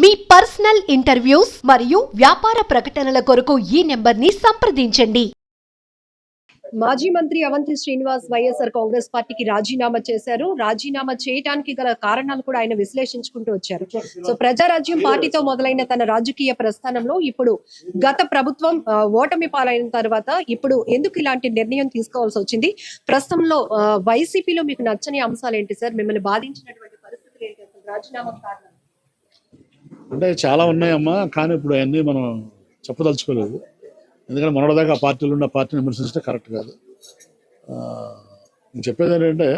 మీ personal interviews మరియు వ్యాపార ప్రకటనల కొరకు ఈ నెంబర్ని సంప్రదించండి. మాజీ మంత్రి అవంతి శ్రీనివాస్ వైఎస్ఆర్ కాంగ్రెస్ పార్టీకి రాజీనామా చేశారు. రాజీనామా చేయడానికి గల కారణాలు కూడా ఆయన విశ్లేషించుకుంటూ వచ్చారు. సో ప్రజారాజ్యం పార్టీతో మొదలైన తన రాజకీయ ప్రస్థానంలో ఇప్పుడు గత ప్రభుత్వం ఓటమి పాలైన తర్వాత ఇప్పుడు ఎందుకు ఇలాంటి నిర్ణయం తీసుకోవాల్సి వచ్చింది? ప్రస్తుతంలో వైసీపీలో మీకు నచ్చని అంశాలు ఏంటి సార్? మిమ్మల్ని బాధించినటువంటి పరిస్థితులు ఏంటి? రాజీనామా కారణం? అంటే చాలా ఉన్నాయమ్మా కానీ ఇప్పుడు అవన్నీ మనం చెప్పదలుచుకోలేదు. ఎందుకంటే మొన్నటిదాకా ఆ పార్టీలు ఉన్న పార్టీని విమర్శించడం కరెక్ట్ కాదు. నేను చెప్పేది ఏంటంటే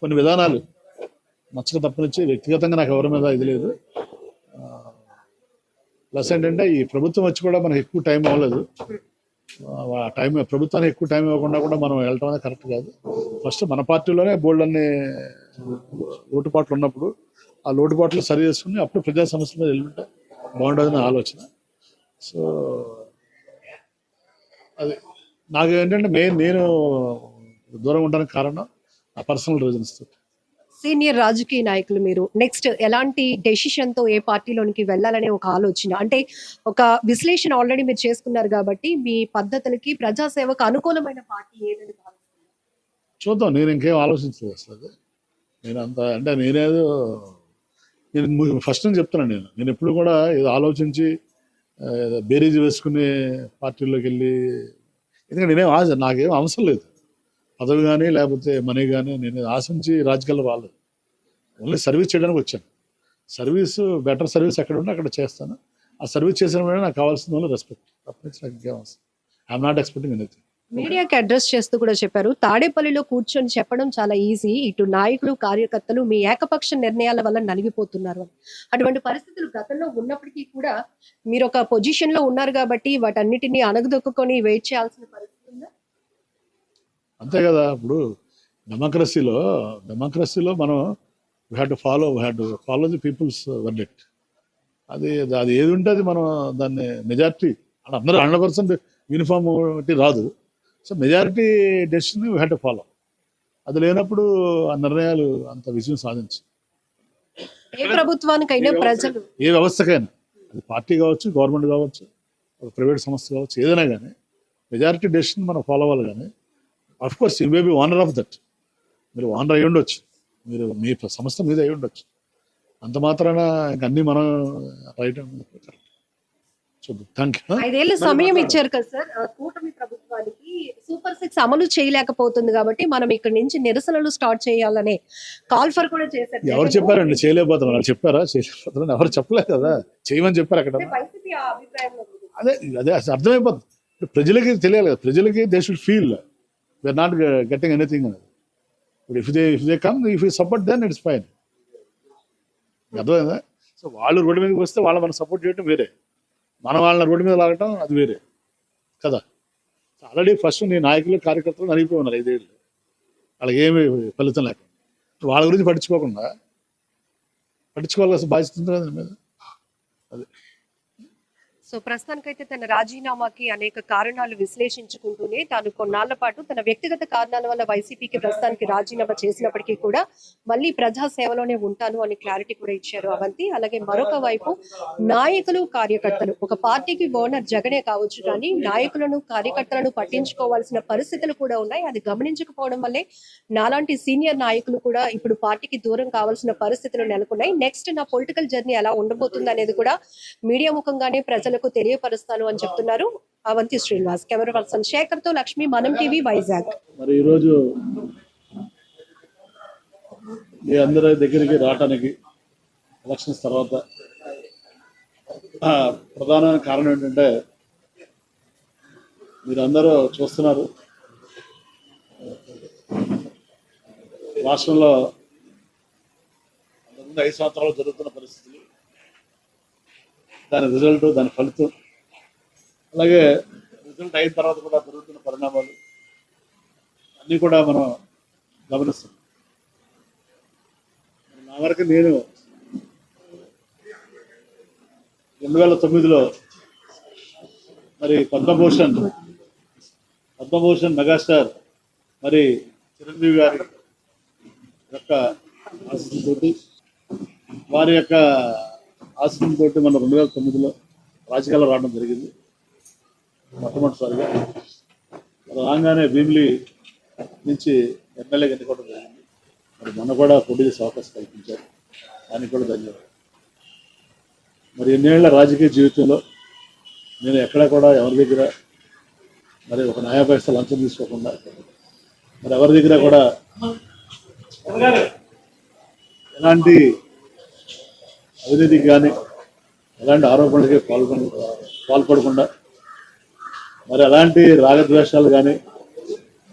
కొన్ని విధానాలు నచ్చక తప్పనిచ్చి వ్యక్తిగతంగా నాకు ఎవరి మీద ఇది లేదు. ప్లస్ ఏంటంటే ఈ ప్రభుత్వం వచ్చి కూడా మనకు ఎక్కువ టైం అవ్వలేదు. ఆ టైం ప్రభుత్వానికి ఎక్కువ టైం ఇవ్వకుండా కూడా మనం వెళ్ళటం అనేది కరెక్ట్ కాదు. ఫస్ట్ మన పార్టీలోనే బోల్డ్ అన్ని లోటుపాట్లు ఉన్నప్పుడు ఆ లోటుపాట్లు సరి చేసుకుని అప్పుడు ప్రజా సమస్యల మీద వెళ్ళుంటే బాగుంటుందని ఆలోచన సో అది నాకు ఏంటంటే మెయిన్ నేను దూరం ఉండడానికి కారణం ఆ పర్సనల్ రీజన్స్ తోటి సీనియర్ రాజకీయ నాయకులు మీరు నెక్స్ట్ ఎలాంటి డెసిషన్తో ఏ పార్టీలోనికి వెళ్ళాలనే ఒక ఆలోచన అంటే ఒక విశ్లేషణ ఆల్రెడీ మీరు చేసుకున్నారు కాబట్టి మీ పద్ధతులకి ప్రజాసేవకు అనుకూలమైన పార్టీ ఏదని? చూద్దాం నేను ఇంకేం ఆలోచించలేదు అసలు. నేను అంత అంటే నేనేదో నేను ఫస్ట్ నుంచి చెప్తున్నాను నేను. నేను ఎప్పుడు కూడా ఏదో ఆలోచించి ఏదో బేరీజ్ వేసుకునే పార్టీలోకి వెళ్ళి ఎందుకంటే నేనేం ఆశ నాకేం అవసరం లేదు. పదవి కానీ లేకపోతే మనీ కానీ నేను ఆశించి రాజకీయాల్లో రాలేదు. ఓన్లీ సర్వీస్ చేయడానికి వచ్చాను. సర్వీస్ బెటర్ సర్వీస్ ఎక్కడ ఉంటే అక్కడ చేస్తాను. ఆ సర్వీస్ చేసిన వెంటనే నాకు కావాల్సిన వాళ్ళు రెస్పెక్ట్ తప్పనించి నాకు ఇంకేం అవసరం. ఐఎమ్ నాట్ ఎక్స్పెక్టింగ్ ఎనీథింగ్ మీడియాకి అడ్రస్ చేస్తూ కూడా చెప్పారు. తాడేపల్లిలో కూర్చొని చెప్పడం చాలా ఈజీ. ఇటు నాయకులు కార్యకర్తలు మీ ఏకపక్ష నిర్ణయాల వల్ల నలిగిపోతున్నారు అటువంటి పరిస్థితులు గతంలో ఉన్నప్పటికీ కూడా మీరు ఒక పొజిషన్లో ఉన్నారు కాబట్టి వాటన్నిటిని అణగదొక్కుకొని వెయిట్ చేయాల్సిన పరిస్థితి ఉందా? అంతే కదా. ఇప్పుడు డెమోక్రసీలో డెమోక్రసీలో మనం we had to follow we had follow the people's verdict అది అది ఏది ఉంటే అది మనం దాన్ని మెజార్టీ అందరూ హండ్రెడ్ పర్సెంట్ యూనిఫామ్ రాదు. So majority decision we had to follow అది లేనప్పుడు ఆ నిర్ణయాలు అంత విజయం సాధించు ఏ ప్రభుత్వానికైనా ప్రజలు ఏ వ్యవస్థకైనా. అది పార్టీ కావచ్చు గవర్నమెంట్ కావచ్చు ఒక ప్రైవేట్ సంస్థ కావచ్చు ఏదైనా కానీ. మెజారిటీ డెసిషన్ మనం ఫాలో అవ్వాలి కానీ of course you may be owner of that మీరు ఓనర్ అయి ఉండొచ్చు. మీరు మీ సంస్థ మీద అయి ఉండొచ్చు. అంత మాత్రాన ఇంక అన్నీ మనం రైట్ ఐదేళ్ళ సమయం ఇచ్చారు కదా సార్. కూటమి ప్రభుత్వానికి సూపర్ సిక్స్ అమలు చేయలేకపోతుంది కాబట్టి మనం ఇక్కడ నుంచి నిరసనలు స్టార్ట్ చేయాలనే కాల్ ఫర్ కూడా చేశారు. ఎవరు చెప్పారండి? చేయలేకపోతున్నారు. వాళ్ళు చెప్పారా? చేయలేకపోతున్నారు? ఎవరు చెప్పలేదు కదా. చేయమని చెప్పారు అక్కడ. అదే అదే అర్థమైపోతుంది. ప్రజలకి తెలియాలి కదా. ప్రజలకి they should feel we are not getting anything అనేది. ఇప్పుడు if they if they come if you support then it's fine అర్థమైందా? సో వాళ్ళు రోడ్డు మీదకి వస్తే వాళ్ళ మనం సపోర్ట్ చేయడం వేరే. మన వాళ్ళని రోడ్డు మీద లాగటం అది వేరే. కదా? ఆల్రెడీ ఫస్ట్ నీ నాయకులు కార్యకర్తలు నలిగిపోయి ఉన్నారు ఐదేళ్ళు. వాళ్ళకి ఏమి ఫలితం లేకుండా. వాళ్ళ గురించి పట్టించుకోకుండా పట్టించుకోవాల్సిన బాధ్యత ఉంది కదా మీద? అదే. సో ప్రస్తుతానికైతే తన రాజీనామాకి అనేక కారణాలు విశ్లేషించుకుంటూనే తాను కొన్నాళ్ళ పాటు తన వ్యక్తిగత కారణాల వల్ల వైసీపీకి ప్రస్తుతానికి రాజీనామా చేసినప్పటికీ కూడా మళ్ళీ ప్రజా సేవలోనే ఉంటాను అని క్లారిటీ కూడా ఇచ్చారు అవంతి. అలాగే మరొక వైపు నాయకులు కార్యకర్తలు. ఒక పార్టీకి ఓనర్ జగనే కావచ్చు కానీ నాయకులను కార్యకర్తలను పట్టించుకోవాల్సిన పరిస్థితులు కూడా ఉన్నాయి. అది గమనించకపోవడం వల్లే నాలాంటి సీనియర్ నాయకులు కూడా ఇప్పుడు పార్టీకి దూరం కావాల్సిన పరిస్థితులు నెలకొన్నాయి. నెక్స్ట్ నా పొలిటికల్ జర్నీ ఎలా ఉండబోతుంది అనేది కూడా మీడియా ముఖంగానే ప్రజలకు తెలియపరుస్తాను అని చెప్తున్నారు అవంతి శ్రీనివాస్. కెమెరా పర్సన్ శేఖర్తో లక్ష్మి మనం టీవీ వైజాగ్. మరి ఈరోజు మీ అందరి దగ్గరికి రావటానికి ఎలక్షన్స్ తర్వాత ప్రధాన కారణం ఏంటంటే మీరందరూ చూస్తున్నారు. రాష్ట్రంలో ఐదు సంవత్సరాలు జరుగుతున్న పరిస్థితులు. దాని రిజల్ట్ దాని ఫలితం. అలాగే రిజల్ట్ అయిన తర్వాత కూడా జరుగుతున్న పరిణామాలు అన్నీ కూడా మనం గమనిస్తాం. నా వరకు నేను రెండు వేల తొమ్మిదిలో మరి పద్మభూషణ్ పద్మభూషణ్ మెగాస్టార్ మరి చిరంజీవి గారి యొక్క వారి యొక్క ఆశ్రమంతో మన రెండు వేల తొమ్మిదిలో రాజకీయాలు రావడం జరిగింది. మొట్టమొదటిసారిగా. రాగానే భీమిలి నుంచి ఎమ్మెల్యేగా ఎన్నుకోవడం జరిగింది. మరి మొన్న కూడా పోటీ చేసే అవకాశం కల్పించారు. దానికి కూడా ధన్యవాదాలు. మరి ఎన్నేళ్ళ రాజకీయ జీవితంలో నేను ఎక్కడ కూడా ఎవరి దగ్గర మరి ఒక న్యాయ లంచం తీసుకోకుండా మరి ఎవరి దగ్గర కూడా ఎలాంటి అవినీతికి కానీ ఎలాంటి ఆరోపణలకి పాల్గొన పాల్పడకుండా మరి ఎలాంటి రాగద్వేషాలు కానీ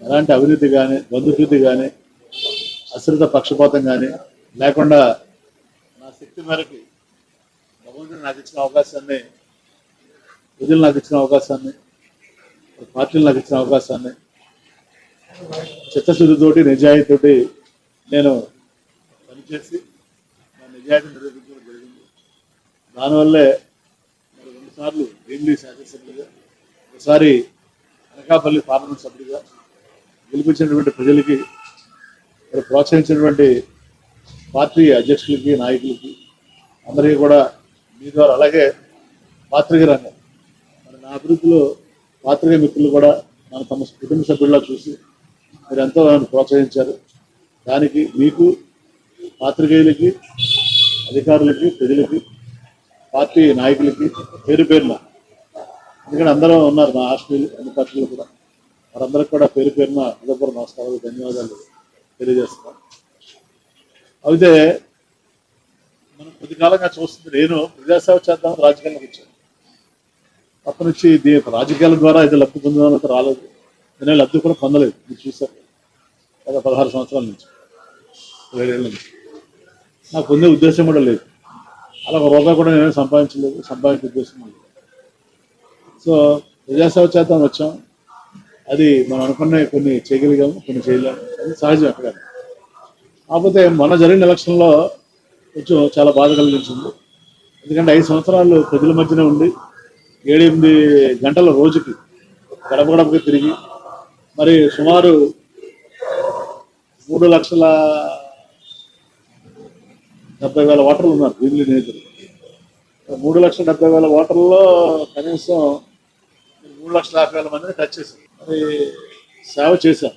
ఎలాంటి అవినీతి కానీ బంధుప్రీతి కానీ అశ్రిత పక్షపాతం కానీ లేకుండా నా శక్తి మేరకు భగవంతుడు నాకు ఇచ్చిన అవకాశాన్ని ప్రజలు నాకు ఇచ్చిన అవకాశాన్ని పార్టీలు నాకు ఇచ్చిన అవకాశాన్ని చిత్తశుద్ధితోటి నిజాయితీతోటి నేను పనిచేసి నా నిజాయితీ దానివల్లే మరి రెండుసార్లు భీమిలీ శాసనసభ్యులుగా ఒకసారి అనకాపల్లి పార్లమెంట్ సభ్యుడిగా గెలిపించినటువంటి ప్రజలకి మరి ప్రోత్సహించినటువంటి పార్టీ అధ్యక్షులకి నాయకులకి అందరికీ కూడా మీ ద్వారా అలాగే పాత్రిక రంగం. మరి నా అభివృద్ధిలో పాత్రిక మిత్రులు కూడా మన తమ కుటుంబ సభ్యుల్లా చూసి మీరు ఎంతో నన్ను ప్రోత్సహించారు. దానికి మీకు పాత్రికేయులకి అధికారులకి ప్రజలకి పార్టీ నాయకులకి పేరు పేరున. ఎందుకంటే అందరూ ఉన్నారు మా హాస్టల్ అన్ని పార్టీలు కూడా. వారందరికి కూడా పేరు పేరున హృదయపూర్వక నమస్కారాలు ధన్యవాదాలు తెలియజేస్తున్నాం. అయితే మనం కొద్ది కాలంగా చూస్తుంది నేను ప్రజాసేవ చేద్దాం రాజకీయాలకు వచ్చాను. అప్పటి నుంచి ఇది రాజకీయాల ద్వారా ఇది లబ్ధి పొందడానికి రాలేదు. నేను లబ్ధి కూడా పొందలేదు. మీరు చూసారు గత పదహారు సంవత్సరాల నుంచి ఏడేళ్ళ నుంచి. నాకు పొందే ఉద్దేశం కూడా లేదు. అలా ఒక రూపాయి కూడా నేను సంపాదించలేదు సంపాదించే ఉద్దేశం సో ప్రజాసేవ చేద్దాం వచ్చాం. అది మనం అనుకున్న కొన్ని చేయగలిగాము కొన్ని చేయలేము. అది సహజం అక్కడ. కాకపోతే మొన్న జరిగిన ఎలక్షన్లో కొంచెం చాలా బాధ కలిగించింది. ఎందుకంటే ఐదు సంవత్సరాలు ప్రజల మధ్యనే ఉండి ఏడెనిమిది గంటల రోజుకి గడప గడపకి తిరిగి మరి సుమారు మూడు లక్షల డెబ్బై వేల ఓటర్లు ఉన్నారు భీమిలి నియోజకవర్గం మూడు లక్షల డెబ్బై వేల ఓటర్లలో కనీసం మూడు లక్షల యాభై వేల మందిని టచ్ చేశారు. మరి సేవ చేశాం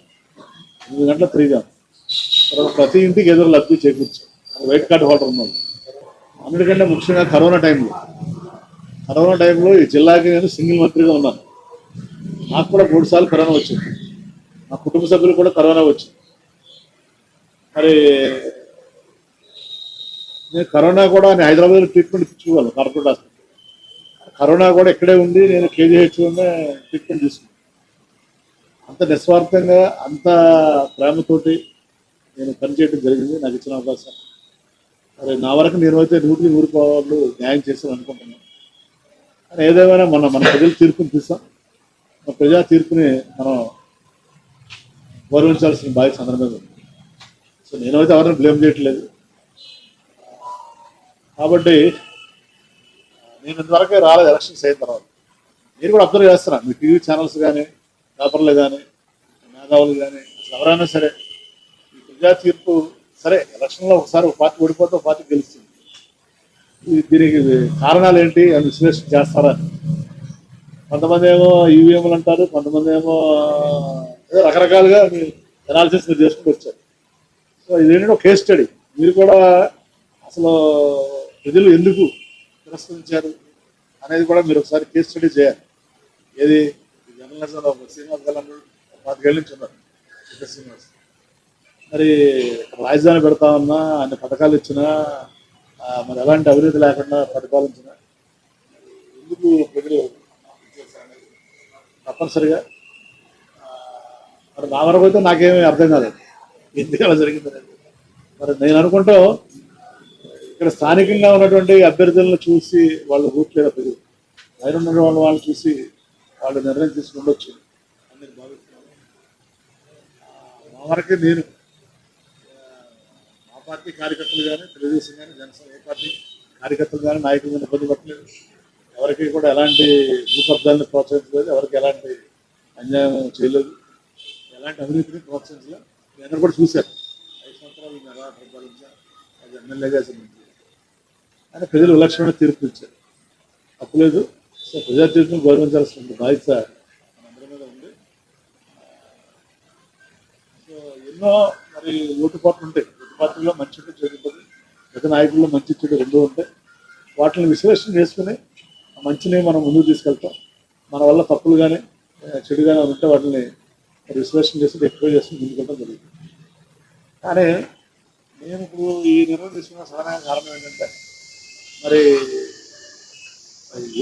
ఎనిమిది గంటల తిరిగాం తర్వాత ప్రతి ఇంటికి ఎదురు లబ్ధి చేకూర్చాం వైట్ కార్డు హోటల్ ఉన్నాం అన్నిటికంటే ముఖ్యంగా కరోనా టైంలో. కరోనా టైంలో ఈ జిల్లాకి నేను సింగిల్ మంత్రిగా ఉన్నాను. నాకు కూడా మూడు సార్లు కరోనా వచ్చింది. మా కుటుంబ సభ్యులు కూడా కరోనా వచ్చింది. మరి నేను కరోనా కూడా నేను హైదరాబాద్లో ట్రీట్మెంట్ ఇచ్చుకోవాలి కార్పొరేట్ హాస్పిటల్. కరోనా కూడా ఇక్కడే ఉండి నేను కేజీహెచ్లోనే ట్రీట్మెంట్ తీసుకున్నాను అంత నిస్వార్థంగా అంత ప్రేమతోటి నేను పనిచేయడం జరిగింది నాకు ఇచ్చిన అవకాశం. మరి నా వరకు నేను అయితే నూటికి నూరు పాలు న్యాయం చేశాను అనుకుంటున్నాను. కానీ ఏదేమైనా మన మన ప్రజల తీర్పుని తీసాం మన ప్రజా తీర్పుని మనం గౌరవించాల్సిన బాధ్యత అందరి మీద ఉంది. సో నేనైతే ఎవరిని బ్లేమ్ చేయట్లేదు. కాబట్టి నేను ఇంతవరకే రాలేదు ఎలక్షన్స్ అయిన తర్వాత. మీరు కూడా అబ్జర్వ్ చేస్తున్నాను మీ టీవీ ఛానల్స్ కానీ పేపర్లు కానీ మేధావులు కానీ ఎవరైనా సరే ఈ ప్రజా తీర్పు సరే ఎలక్షన్లో ఒకసారి ఒక పార్టీ ఓడిపోతే ఒక పార్టీ గెలుస్తుంది. దీనికి కారణాలు ఏంటి అని విశ్లేషణ చేస్తారా? కొంతమంది ఏమో ఈవీఎంలు అంటారు కొంతమంది ఏమో రకరకాలుగా రకరకాలుగా అనాలిసిస్ మీరు చేసుకుంటూ వచ్చారు. సో ఇదేంటంటే ఒక కేస్ స్టడీ మీరు కూడా అసలు ప్రజలు ఎందుకు తిరస్కరించారు అనేది కూడా మీరు ఒకసారి కేస్ స్టడీ చేయాలి. ఏది? జర్నలిజం ఒక శ్రీనివాస్ గారు పాతికేళ్ళ నుంచి ఉన్నారు శ్రీనివాస్. మరి రాజధాని పెడతా ఉన్నా అన్ని పథకాలు ఇచ్చినా మరి ఎలాంటి అభివృద్ధి లేకుండా పరిపాలించిన ఎందుకు ప్రజలు తప్పనిసరిగా? మరి నా వరకు అయితే నాకేమీ అర్థం కాలేదు. ఎందుకు అలా జరిగింది అనేది మరి నేను అనుకుంటూ ఇక్కడ స్థానికంగా ఉన్నటువంటి అభ్యర్థులను చూసి వాళ్ళు రూట్లేదా ప్రజలు పైన ఉన్న వాళ్ళు చూసి వాళ్ళు నిర్ణయం తీసుకుని ఉండొచ్చు అని నేను భావిస్తున్నాను. మా వరకే నేను మా పార్టీ కార్యకర్తలు కానీ తెలుగుదేశం కానీ జనసేన ఏ పార్టీ కార్యకర్తలు కానీ నాయకులు ఇబ్బంది పట్టలేదు ఎవరికి కూడా ఎలాంటి భూకబ్దాలను ప్రోత్సహించలేదు. ఎవరికి ఎలాంటి అన్యాయం చేయలేదు. ఎలాంటి అవినీతిని ప్రోత్సహించలేదు. నేను కూడా చూశాను. ఐదు సంవత్సరాలు ఎలా పరిపాలించా అది ఎమ్మెల్యేగా సంబంధించి అని ప్రజలు విలక్షణమైన తీర్పు ఇచ్చారు. తప్పులేదు సో ప్రజా తీర్పును గౌరవించాల్సిన బాధ్యత మనందరి మీద ఉంది. సో ఎన్నో మరి లోటుపాట్లు ఉంటాయి. లోటుపాట్లలో మంచి ఉంటుంది చెడు ఉంటుంది. నాయకుల్లో మంచి చెడు రెండు ఉంటాయి. వాటిని విశ్లేషణ చేసుకుని ఆ మంచిని మనం ముందుకు తీసుకెళ్తాం. మన వల్ల తప్పులు కానీ చెడు కానీ ఉంటే వాటిని విశ్లేషణ చేసి ఎక్కువ చేసి ముందుకెళ్ళడం జరుగుతుంది. కానీ నేను ఇప్పుడు ఈ నిర్ణయం తీసుకున్న సరైన కారణం ఏంటంటే మరి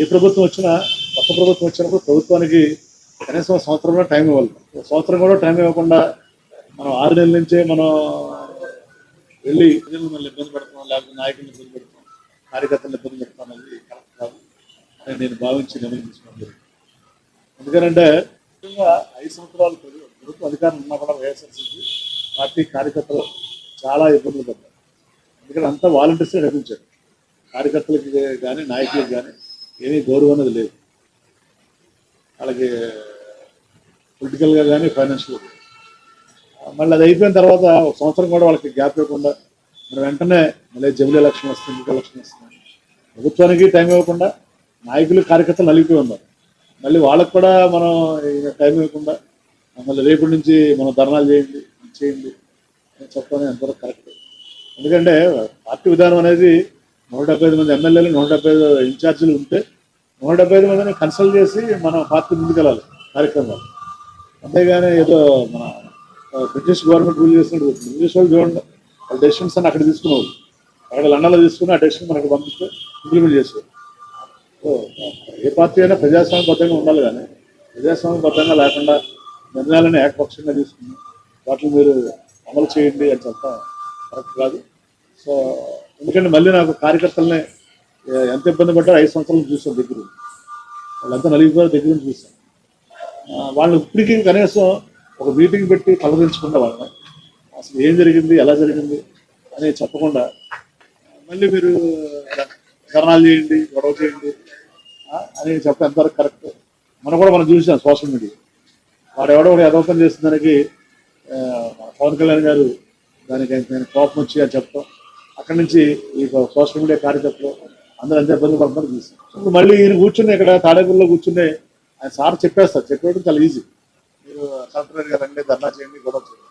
ఏ ప్రభుత్వం వచ్చినా కొత్త ప్రభుత్వం వచ్చినప్పుడు ప్రభుత్వానికి కనీసం సంవత్సరంలో టైం ఇవ్వాలి. సంవత్సరం కూడా టైం ఇవ్వకుండా మనం ఆరు నెలల నుంచే మనం వెళ్ళి ప్రజలను మళ్ళీ ఇబ్బంది పెడుతున్నాం లేకపోతే నాయకులను ఇబ్బంది పెడుతున్నాం కార్యకర్తలను ఇబ్బంది పెడుతున్నాం అనేది కరెక్ట్ కాదు అని నేను భావించి నిర్ణయం తీసుకోవడం జరిగింది. ఎందుకంటే ముఖ్యంగా ఐదు సంవత్సరాలు ప్రభుత్వ అధికారం ఉన్నా కూడా వైఎస్ఆర్సీపీ పార్టీ కార్యకర్తలు చాలా ఇబ్బందులు పడ్డారు. ఎందుకంటే అంతా వాలంటీర్సే నడిపించారు కార్యకర్తలకి కానీ నాయకులకు కానీ ఏమీ గౌరవం అనేది లేదు. వాళ్ళకి పొలిటికల్గా కానీ ఫైనాన్షియల్గా మళ్ళీ అది అయిపోయిన తర్వాత ఒక సంవత్సరం కూడా వాళ్ళకి గ్యాప్ ఇవ్వకుండా మరి వెంటనే మళ్ళీ జమిలీ ఎలక్షన్ వస్తుంది ఇంకో ఎలక్షన్ వస్తుంది. ప్రభుత్వానికి టైం ఇవ్వకుండా నాయకులు కార్యకర్తలు నలిగిపోయి ఉన్నారు. మళ్ళీ వాళ్ళకు కూడా మనం టైం ఇవ్వకుండా మళ్ళీ రేపటి నుంచి మనం ధర్నాలు చేయండి చేయండి. చెప్పడం ఎంతవరకు కరెక్ట్ ఎందుకంటే పార్టీ విధానం అనేది నూట డెబ్బై ఐదు మంది ఎమ్మెల్యేలు నూట డెబ్బై ఐదు ఇన్ఛార్జీలు ఉంటే నూట డెబ్బై ఐదు మందిని కన్సల్ట్ చేసి మనం పార్టీ ముందుకెళ్ళాలి కార్యక్రమాలు అంతేగాని ఏదో మన బ్రిటిష్ గవర్నమెంట్ రూల్ చేసినట్టు బ్రిటిష్ వాళ్ళు చూడండి వాళ్ళ డెసిషన్స్ అని అక్కడ తీసుకునేవాళ్ళు. అక్కడ లండన్లో తీసుకుని ఆ డెసిషన్ మనకి పంపిస్తే ఇంప్లిమెంట్ చేసేవారు ఏ పార్టీ అయినా ప్రజాస్వామ్యబద్ధంగా ఉండాలి కానీ ప్రజాస్వామ్యబద్ధంగా లేకుండా నిర్ణయాలను ఏకపక్షంగా తీసుకుని వాటిని మీరు అమలు చేయండి అని చెప్పడం కరెక్ట్ కాదు. సో ఎందుకంటే మళ్ళీ నాకు కార్యకర్తలనే ఎంత ఇబ్బంది పడ్డారు ఐదు సంవత్సరాలు చూసాను దగ్గర. వాళ్ళంతా నలిగిపోయారు దగ్గర నుంచి చూసాను వాళ్ళు ఇప్పటికీ కనీసం ఒక మీటింగ్ పెట్టి తలదించకుండా వాళ్ళని అసలు ఏం జరిగింది ఎలా జరిగింది అని చెప్పకుండా మళ్ళీ మీరు ధర్నాలు చేయండి గొడవ చేయండి అని చెప్తే ఎంతవరకు కరెక్ట్. మనం కూడా మనం చూసాం సోషల్ మీడియా. వాడు ఎవడో ఒకటి అదోపం చేసిన దానికి పవన్ కళ్యాణ్ గారు దానికి ఆయన కోపం వచ్చి అని చెప్తాం అక్కడి నుంచి ఈ సోషల్ మీడియా కార్యకర్తలు అందరూ ఎంత ఇబ్బంది పడతారు చూసాం ఇప్పుడు మళ్ళీ ఈయన కూర్చుని ఇక్కడ తాడేపల్లిలో కూర్చునే ఆయన సార్ చెప్పేస్తారు. చెప్పేయడం చాలా ఈజీ మీరు కలెక్టర్ గారు రండి ధర్నా చేయండి గొడవ చేయండి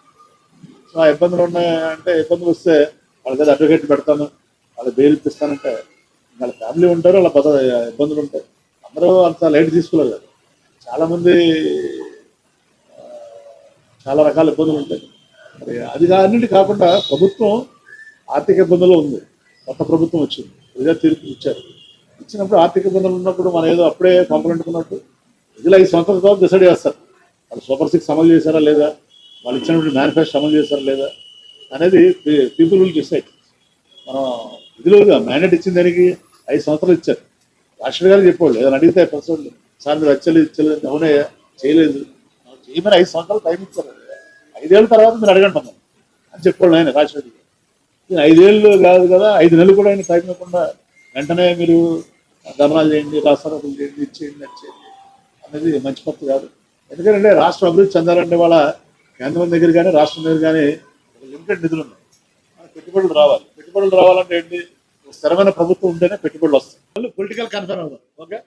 సో ఆ ఇబ్బందులు ఉన్నాయంటే ఇబ్బందులు వస్తే వాళ్ళ దగ్గర అడ్వకేట్ పెడతాను వాళ్ళ బెయిల్ ఇప్పిస్తానంటే వాళ్ళ ఫ్యామిలీ ఉంటారు వాళ్ళ పద ఇబ్బందులు ఉంటాయి. అందరూ అంత లైట్ తీసుకోలేదు కదా. చాలా మంది చాలా రకాల ఇబ్బందులు ఉంటాయి. మరి అది కా- అన్నిటి కాకుండా ప్రభుత్వం ఆర్థిక ఇబ్బందులు ఉంది. కొత్త ప్రభుత్వం వచ్చింది. ప్రజా తీర్పు ఇచ్చారు. ఇచ్చినప్పుడు ఆర్థిక ఇబ్బందులు ఉన్నప్పుడు మనం ఏదో అప్పుడే పంపలంటుకున్నట్టు ప్రజలు ఐదు సంవత్సరాల తర్వాత డిసైడ్ చేస్తారు. వాళ్ళు సూపర్ సిక్స్ అమలు చేశారా లేదా? వాళ్ళు ఇచ్చినటువంటి మేనిఫెస్టో అమలు చేశారా లేదా? అనేది పీపుల్ విల్ డిసైడ్ మనం ఇదిలో మ్యాండేట్ ఇచ్చిన దానికి ఐదు సంవత్సరాలు ఇచ్చారు. రాష్ట్ర గారు చెప్పాడు ఏదైనా అడిగితే ప్రస్తుతం సార్ మీరు వచ్చలేదు ఇచ్చలేదు అవునయ్యా చేయలేదు. చేయమని ఐదు సంవత్సరాలు టైం ఇచ్చారు. ఐదేళ్ళ తర్వాత మీరు అడగండి అన్నాను అని చెప్పాడు ఆయన రాష్ట్ర ఈయన ఐదేళ్ళు కాదు కదా ఐదు నెలలు కూడా ఆయన టైం ఇవ్వకుండా వెంటనే మీరు ధర్నాలు చేయండి రాష్ట్రాలు చేయండి ఇది చేయండి అనేది మంచి పద్ధతి కాదు. ఎందుకంటే రాష్ట్రం అభివృద్ధి చెందాలంటే వాళ్ళ కేంద్రం దగ్గర కానీ రాష్ట్రం దగ్గర కానీ లిమిటెడ్ నిధులు ఉన్నాయి. పెట్టుబడులు రావాలి. పెట్టుబడులు రావాలంటే ఏంటి? స్థిరమైన ప్రభుత్వం ఉంటేనే పెట్టుబడులు వస్తాయి. పొలిటికల్ కన్ఫర్మ్ అవుతాం ఓకే